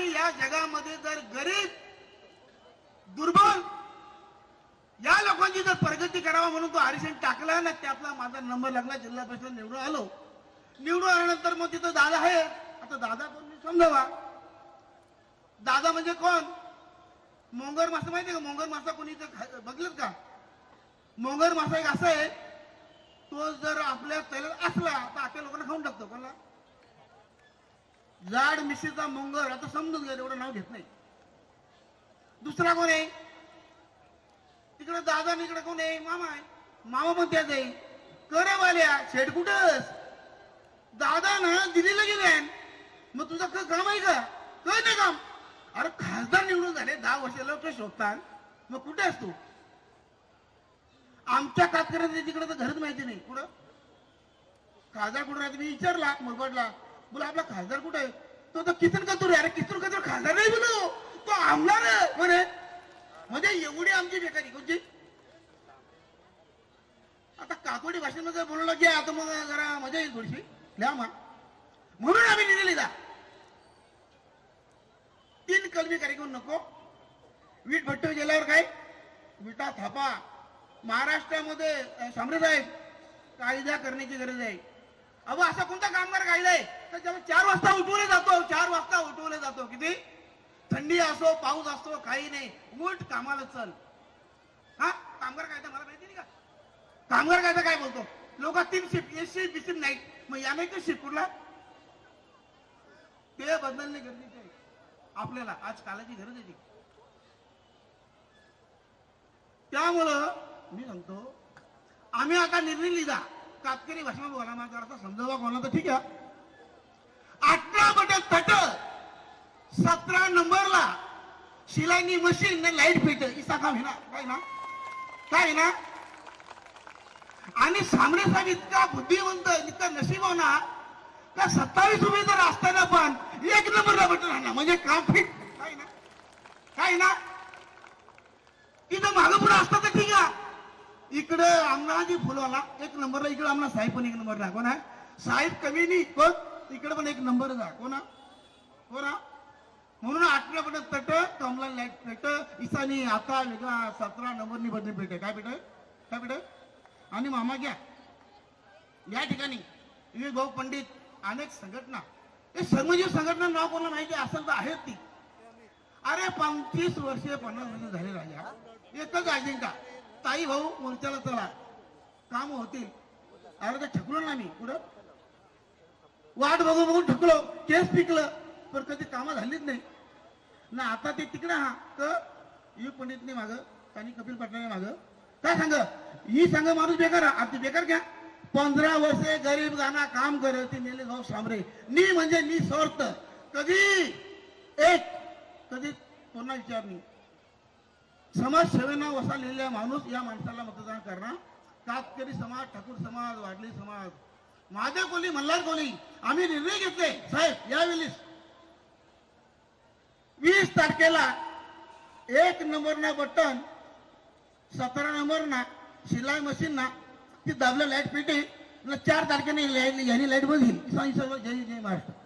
आणि या जगामध्ये जर गरीब दुर्बल या लोकांची जर प्रगती करावा म्हणून तो हरिसेन टाकला ना त्यातला माझा नंबर लागला जिल्हा परिषद निवडून आलो. निवडून आल्यानंतर मग तिथं दादा आहे आता दादा कोण समजावा? दादा म्हणजे कोण? मोंगर मासा माहितीये का? मोंगर मासा कोणी बघलं का? मोंगर मासा एक असा आहे तो जर आपल्या तैलात असला तर आपल्या लोकांना खाऊन टाकतो कोणाला जाड मिशीचा मंगळ आता समजून घ्या एवढं नाव घेत नाही. दुसरा कोण आहे? तिकडे दादा आणि इकडे कोण आहे? मामा आहे. मामा पण त्याच आहे. करे वाल्या शेड कुठंच दादा ना दिल्लीला गेले मग तुझं काम आहे का? काय नाही काम. अरे खासदार निवडून झाले दहा वर्ष लवकर शोधतात. मग कुठे असतो आमच्या कातकऱ्यांचं तिकडे तर घरच माहिती नाही. कुठं? खासदार कुठं राहते? मी विचारला मुरबडला. बोला आपला खासदार कुठे आहे? तो तर किसन कतुर अरे किसन कतुर खासदार नाही बोलो. तो आमदार म्हणे म्हणजे एवढी आमची बेकारी कोणची? आता काकोडी भाषेमध्ये जर बोललं की आता मग जरा मजा येईल थोडीशी. लिहा मग. म्हणून आम्ही निर्णय जा तीन कलमी कार्यक्रम नको. वीट भट्ट गेल्यावर काय? विटा थापा. महाराष्ट्रामध्ये सामरे साहेब कायदा करण्याची गरज आहे. अहो असा कोणता कामगार गायलाय? आहे तर जेव्हा चार वाजता उठवले जातो चार वाजता उठवले जातो किती? थंडी असो पाऊस असो काही नाही. उलट कामाला चल. हा? कामगार कायदा मला माहिती नाही का? कामगार कायदा काय बोलतो? लोक तीन शिफ्ट एक शिफ्ट बी शिफ्ट नाही. मग या नाही का शिफ्ट कुठला? ते बदलणे गरजेचे आहे. आपल्याला आज कालाची गरज आहे ती. त्यामुळं मी सांगतो आम्ही आता निर्णय लिहिला. कातकरी भाषा बोला माझा अर्थ समजावा कोणाला तर ठीक आहे. अठरा बटन तट सतरा नंबरला शिलाईनी मशीन ने लाइट फिट इसा काम हे ना? काय ना? काय ना? आणि सामने साहेब इतका बुद्धिवंत इतका नशीब होणार का सत्तावीस उमेदवार असताना पण एक नंबरला बटन आणला. म्हणजे काम फिट. काय ना? काय ना इथं मागं पुढे असतं तर ठीक आहे इकडे अण्णाजी फुलवाला एक नंबरला इकडे आम्हाला साहेब पण एक नंबरला दाखव ना साहेब कमी नाही पण इकडे पण एक नंबर जा कोणा ना म्हणून आठव्या पट तट कमला लाइट पेट इसानी आता वेगळा सतरा नंबरनी बदली भेट काय पेट काय पेट आणि मामा घ्या. या ठिकाणी. विवेक भाऊ पंडित अनेक संघटना. हे सर्वजीव संघटना नाव कोणाला माहिती असेल तर आहेत ती. अरे पंचवीस वर्षे पन्नास वर्ष झाले राजा. एकच अजिंका ताई भाऊ मोर्चाला चला. काम होतील. अरे तर ठकलो ना मी कुठं वाट बघू बघून ठकलो. केस पिकलं. पण कधी कामं झालीच नाही. ना आता ते तिकडे हा. तर यू पंडितने माग. आणि कपिल पाटलाने माग. काय सांग? ही सांग माणूस बेकार आता बेकार घ्या. पंधरा वर्षे गरीब गाणा काम करत नेले भाऊ सामरे. नी म्हणजे नी स्वार्थ. कधी? एक. कधी? कोणा विचार नाही समाजसेवेना वसा वसालेल्या माणूस या माणसाला मतदान करणार कातकरी समाज ठाकूर समाज वाडली समाज माझ्या कोली मल्हार कोली आम्ही निर्णय घेतले साहेब यावेळी वीस तारखेला एक नंबर ना बटन सतरा नंबर ना शिलाई मशीन ना ती दाबलं लाइट पेटे चार तारखेने यांनी लाइट बघील जय जय महाराष्ट्र